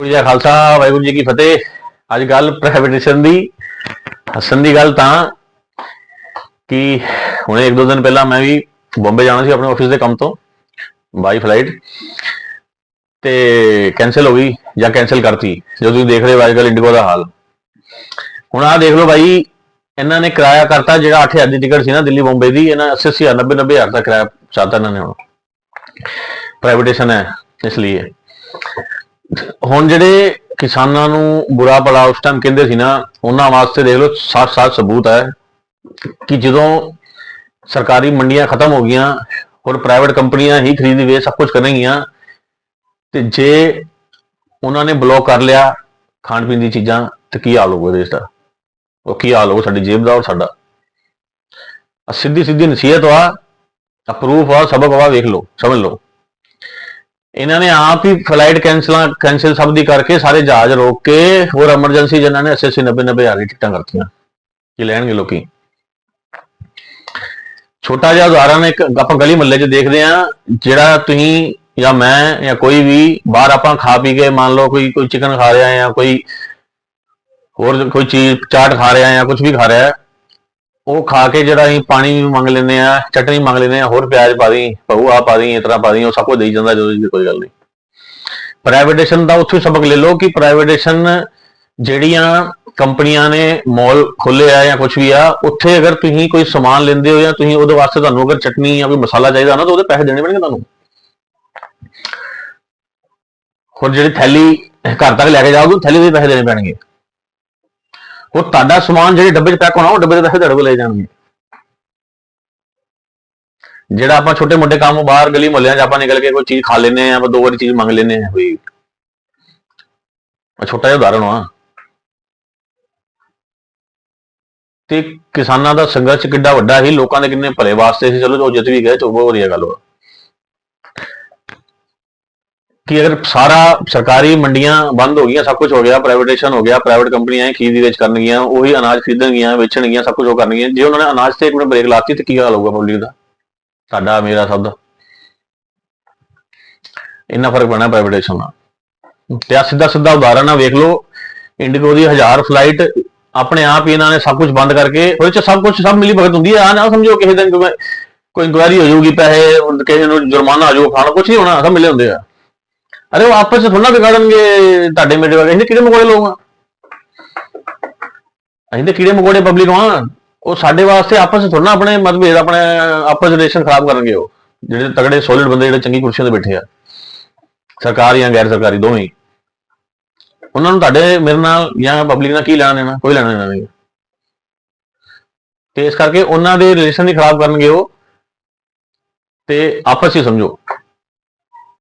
ਵਾਹਿਗੁਰੂ ਜੀ ਕਾ ਖਾਲਸਾ, ਵਾਹਿਗੁਰੂ ਜੀ ਕੀ ਫਤਿਹ। ਅੱਜ ਗੱਲ ਪ੍ਰਾਈਵੇਟੇਸ਼ਨ ਦੀ। ਹੱਸਣ ਦੀ ਗੱਲ ਤਾਂ ਕਿ ਹੁਣੇ ਇੱਕ ਦੋ ਦਿਨ ਪਹਿਲਾਂ ਮੈਂ ਵੀ ਬੰਬੇ ਜਾਣਾ ਸੀ ਆਪਣੇ ਆਫਿਸ ਦੇ ਕੰਮ ਤੋਂ ਬਾਈ ਫਲਾਈਟ ਤੇ ਕੈਨਸਲ ਹੋ ਗਈ ਜਾਂ ਕੈਨਸਲ ਕਰਤੀ, ਜੋ ਤੁਸੀਂ ਦੇਖ ਰਹੇ ਹੋ ਅੱਜ ਕੱਲ੍ਹ ਇੰਡੀਗੋ ਦਾ ਹਾਲ। ਹੁਣ ਆਹ ਦੇਖ ਲਓ ਬਾਈ, ਇਹਨਾਂ ਨੇ ਕਿਰਾਇਆ ਕਰਤਾ ਜਿਹੜਾ 8000 ਦੀ ਟਿਕਟ ਸੀ ਨਾ ਦਿੱਲੀ ਬੰਬੇ ਦੀ, ਇਹਨਾਂ 80 80 90 90 ਹਜ਼ਾਰ ਦਾ ਕਿਰਾਇਆ ਚਾਹਤਾ ਇਹਨਾਂ ਨੇ ਹੁਣ। ਪ੍ਰਾਈਵੇਟੇਸ਼ਨ ਹੈ, ਇਸ ਲਈ ਹੁਣ ਜਿਹੜੇ ਕਿਸਾਨਾਂ ਨੂੰ ਬੁਰਾ ਭਲਾ ਉਸ ਟਾਈਮ ਕਹਿੰਦੇ ਸੀ ਨਾ, ਉਹਨਾਂ ਵਾਸਤੇ ਦੇਖ ਲਓ ਸਾਫ਼ ਸਾਫ਼ ਸਬੂਤ ਹੈ ਕਿ ਜਦੋਂ ਸਰਕਾਰੀ ਮੰਡੀਆਂ ਖਤਮ ਹੋ ਗਈਆਂ, ਹੋਰ ਪ੍ਰਾਈਵੇਟ ਕੰਪਨੀਆਂ ਹੀ ਖਰੀਦੀ ਵੇ ਸਭ ਕੁਝ ਕਰਨਗੀਆਂ, ਤੇ ਜੇ ਉਹਨਾਂ ਨੇ ਬਲੌਕ ਕਰ ਲਿਆ ਖਾਣ ਪੀਣ ਦੀ ਚੀਜ਼ਾਂ, ਤੇ ਕੀ ਹਾਲ ਹੋਊਗਾ ਦੇਸ਼ ਦਾ? ਉਹ ਕੀ ਹਾਲ ਹੋਊਗਾ ਸਾਡੀ ਜੇਬ ਦਾ ਔਰ ਸਾਡਾ? ਸਿੱਧੀ ਸਿੱਧੀ ਨਸੀਹਤ ਵਾ ਅਪਰੂਫ ਆ, ਸਬਕ ਵਾ ਵੇਖ ਲਓ, ਸਮਝ ਲਓ। ਇਹਨਾਂ ਨੇ ਆਪ ਹੀ ਫਲਾਈਟ ਕੈਂਸਲਾਂ ਕੈਂਸਲ ਸਭ ਦੀ ਕਰਕੇ ਸਾਰੇ ਜਹਾਜ਼ ਰੋਕ ਕੇ ਹੋਰ ਐਮਰਜੈਂਸੀ ਜਿਨ੍ਹਾਂ ਨੇ 80 80 90 90 ਹਜ਼ਾਰ ਦੀ ਟਿਕਟਾਂ ਕਰਤੀਆਂ। ਕੀ ਲੈਣਗੇ ਲੋਕੀ? ਛੋਟਾ ਜਿਹਾ ਉਦਾਹਰਨ ਇੱਕ ਆਪਾਂ ਗਲੀ ਮੁਹੱਲੇ 'ਚ ਦੇਖਦੇ ਆ ਜਿਹੜਾ ਤੁਸੀਂ ਜਾਂ ਮੈਂ ਜਾਂ ਕੋਈ ਵੀ ਬਾਹਰ ਆਪਾਂ ਖਾ ਪੀ ਕੇ ਮੰਨ ਲਓ ਕੋਈ ਕੋਈ ਚਿਕਨ ਖਾ ਰਿਹਾ ਜਾਂ ਕੋਈ ਹੋਰ ਕੋਈ ਚੀਜ਼ ਚਾਟ ਖਾ ਰਿਹਾ ਜਾਂ ਕੁਝ ਵੀ ਖਾ ਰਿਹਾ ਉਹ ਖਾ ਕੇ ਜਿਹੜਾ ਅਸੀਂ ਪਾਣੀ ਵੀ ਮੰਗ ਲੈਂਦੇ ਆ ਚਟਨੀ ਮੰਗ ਲੈਂਦੇ ਆ ਹੋਰ ਪਿਆਜ਼ ਪਾ ਦੀ ਭਊ ਆ ਪਾ ਦੀ ਇਸ ਤਰ੍ਹਾਂ ਪਾ ਦੀ ਉਹ ਸਭ ਕੁਝ ਦੇਈ ਜਾਂਦਾ ਜਦੋਂ ਜੀ ਕੋਈ ਗੱਲ ਨਹੀਂ। ਪ੍ਰਾਈਵੇਟੇਸ਼ਨ ਦਾ ਉੱਥੇ ਸਬਕ ਲੈ ਲਓ ਕਿ ਪ੍ਰਾਈਵੇਟੇਸ਼ਨ ਜਿਹੜੀਆਂ ਕੰਪਨੀਆਂ ਨੇ ਮਾਲ ਖੋਲੇ ਆ ਜਾਂ ਕੁਝ ਵੀ ਆ, ਉੱਥੇ ਅਗਰ ਤੁਸੀਂ ਕੋਈ ਸਮਾਨ ਲੈਂਦੇ ਹੋ ਜਾਂ ਤੁਸੀਂ ਉਹਦੇ ਵਾਸਤੇ ਤੁਹਾਨੂੰ ਅਗਰ ਚਟਨੀ ਜਾਂ ਕੋਈ ਮਸਾਲਾ ਚਾਹੀਦਾ ਨਾ, ਤਾਂ ਉਹਦੇ ਪੈਸੇ ਦੇਣੇ ਪੈਣਗੇ ਤੁਹਾਨੂੰ। ਹੋਰ ਜਿਹੜੀ ਥੈਲੀ ਘਰ ਤੱਕ ਲੈ ਕੇ ਜਾਓਗੇ, ਥੈਲੀ ਦੇ ਪੈਸੇ ਦੇਣੇ ਪੈਣਗੇ। ਉਹ ਤੁਹਾਡਾ ਸਮਾਨ ਜਿਹੜੇ ਡੱਬੇ 'ਚ ਪੈਕ ਹੋਣਾ, ਉਹ ਡੱਬੇ ਦੇ ਪੈਸੇ ਤੁਹਾਡੇ ਕੋਲ ਲੈ ਜਾਣਗੇ। ਜਿਹੜਾ ਆਪਾਂ ਛੋਟੇ ਮੋਟੇ ਕੰਮ ਬਾਹਰ ਗਲੀ ਮੁਹੱਲਿਆਂ 'ਚ ਆਪਾਂ ਨਿਕਲ ਕੇ ਕੋਈ ਚੀਜ਼ ਖਾ ਲੈਨੇ ਆ ਆਪਾਂ ਦੋ ਵਾਰੀ ਚੀਜ਼ ਮੰਗ ਲੈਨੇ ਆ ਕੋਈ ਆ ਛੋਟਾ ਜਿਹਾ ਉਦਾਹਰਣ ਆ। ਤੇ ਕਿਸਾਨਾਂ ਦਾ ਸੰਘਰਸ਼ ਕਿੱਡਾ ਵੱਡਾ ਸੀ, ਲੋਕਾਂ ਦੇ ਕਿੰਨੇ ਭਲੇ ਵਾਸਤੇ ਸੀ, ਚਲੋ ਜੋ ਜਿੱਤ ਵੀ ਗਏ ਚੋ ਬਹੁਤ ਵਧੀਆ ਗੱਲ ਵਾ ਕਿ ਅਗਰ ਸਾਰਾ ਸਰਕਾਰੀ ਮੰਡੀਆਂ ਬੰਦ ਹੋ ਗਈਆਂ, ਸਭ ਕੁਝ ਹੋ ਗਿਆ ਪ੍ਰਾਈਵੇਟੇਸ਼ਨ ਹੋ ਗਿਆ ਪ੍ਰਾਈਵੇਟ ਕੰਪਨੀਆਂ ਹੀ ਖਰੀਦ ਵੇਚ ਕਰਨਗੀਆਂ, ਉਹੀ ਅਨਾਜ ਖਰੀਦਣਗੀਆਂ, ਵੇਚਣਗੀਆਂ, ਸਭ ਕੁਝ ਉਹ ਕਰਨਗੀਆਂ। ਜੇ ਉਹਨਾਂ ਨੇ ਅਨਾਜ ਤੇ ਇੱਕ ਮਿੰਟ ਬ੍ਰੇਕ ਲਾਤੀ ਤੇ ਕੀ ਹਾਲ ਹੋਊਗਾ ਪਬਲਿਕ ਦਾ? ਸਾਡਾ, ਮੇਰਾ, ਸਭ ਦਾ। ਇੰਨਾ ਫ਼ਰਕ ਪੈਣਾ ਪ੍ਰਾਈਵੇਟੇਸ਼ਨ ਨਾਲ। ਤੇ ਆ ਸਿੱਧਾ ਸਿੱਧਾ ਉਦਾਹਰਣ ਆ, ਵੇਖ ਲਓ ਇੰਡੀਗੋ ਦੀ ਹਜ਼ਾਰ ਫਲਾਈਟ ਆਪਣੇ ਆਪ ਹੀ ਇਹਨਾਂ ਨੇ ਸਭ ਕੁਝ ਬੰਦ ਕਰਕੇ, ਉਹਦੇ ਚ ਸਭ ਕੁਝ ਸਭ ਮਿਲੀ ਭਗਤ ਹੁੰਦੀ ਹੈ ਆ ਨਾ ਸਮਝੋ ਕਿਸੇ ਦਿਨ ਕੋਈ- ਕੋਈ ਇਨਕੁਆਇਰੀ ਹੋ ਜਾਊਗੀ, ਪੈਸੇ, ਕਿਸੇ ਨੂੰ ਜੁਰਮਾਨਾ ਆ ਜਾਊਗਾ ਖਾਣਾ ਕੁਝ ਨਹੀਂ ਹੋਣਾ, ਸਭ ਮਿਲੇ ਹੁੰਦੇ ਆ। ਅਰੇ ਉਹ ਆਪਸ ਚ ਥੋੜਾ ਵਿਗਾੜਨਗੇ ਤੁਹਾਡੇ ਮੇਰੇ ਵਰਗੇ ਇਹਦੇ ਕਿਹੜੇ ਮਕੋੜੇ ਲੋਕ ਆ ਅਸੀਂ ਤੇ ਕੀੜੇ ਮਕੋੜੇ ਪਬਲਿਕ ਆ ਉਹ ਸਾਡੇ ਵਾਸਤੇ ਆਪਸ ਚ ਥੋੜਾ ਆਪਣੇ ਮਤਭੇਦ, ਆਪਣੇ ਆਪਸ ਰਿਲੇਸ਼ਨ ਖਰਾਬ ਕਰਨਗੇ ਉਹ। ਜਿਹੜੇ ਤਗੜੇ ਸੋਲਿਡ ਬੰਦੇ, ਜਿਹੜੇ ਚੰਗੀ ਕੁਰਸੀਆਂ ਤੇ ਬੈਠੇ ਆ। ਸਰਕਾਰੀ ਜਾਂ ਗੈਰ ਸਰਕਾਰੀ, ਦੋਵੇਂ। ਉਹਨਾਂ ਨੂੰ ਤੁਹਾਡੇ, ਮੇਰੇ ਨਾਲ ਜਾਂ ਪਬਲਿਕ ਨਾਲ ਕੀ ਲੈਣਾ ਦੇਣਾ? ਕੋਈ ਲੈਣਾ ਦੇਣਾ ਨਹੀਂ। ਤੇ ਇਸ ਕਰਕੇ ਉਹਨਾਂ ਦੇ ਰਿਲੇਸ਼ਨ ਹੀ ਖਰਾਬ ਕਰਨਗੇ ਉਹ। ਤੇ ਆਪਸ ਹੀ ਸਮਝੋ।